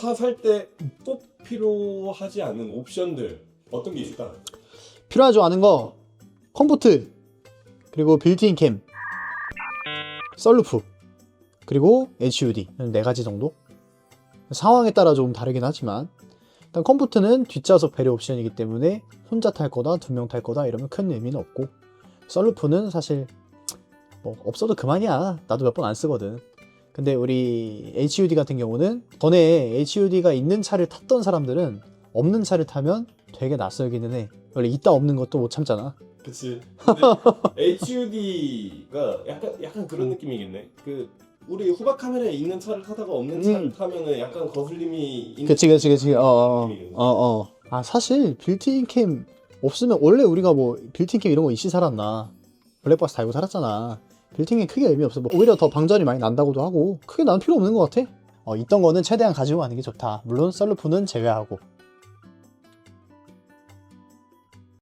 차 살 때 꼭 필요하지 않은 옵션들 어떤 게 있을까? 필요하죠 않은 거. 컴포트 그리고 빌트인 캠 썰루프 그리고 HUD 네 가지 정도? 상황에 따라 조금 다르긴 하지만. 일단 컴포트는 뒷좌석 배려 옵션이기 때문에 혼자 탈 거다 두 명 탈 거다 이러면 큰 의미는 없고. 썰루프는 사실 뭐 없어도 그만이야. 나도 몇 번 안 쓰거든 근데 우리 HUD 같은 경우는 전에 HUD가 있는 차를 탔던 사람들은 없는 차를 타면 되게 낯설기는 해 원래 있다 없는 것도 못 참잖아 그치. 근데 HUD가 약간 약간 그런 느낌이겠네. 그 우리 후방 카메라에 있는 차를 타다가 없는 차를 음. 타면은 약간 거슬림이 있는 그치 그치 그치 어어어 느낌이겠네. 어, 어. 아 사실 빌트인 캠 없으면 원래 우리가 뭐 빌트인 캠 이런 거 이씨 살았나 블랙박스 달고 살았잖아 캠 크게 의미 없어 뭐 오히려 더 방전이 많이 난다고도 하고 크게 난 필요 없는 것 같아. 어 있던 거는 최대한 가지고 가는 게 좋다. 물론 썰루프는 제외하고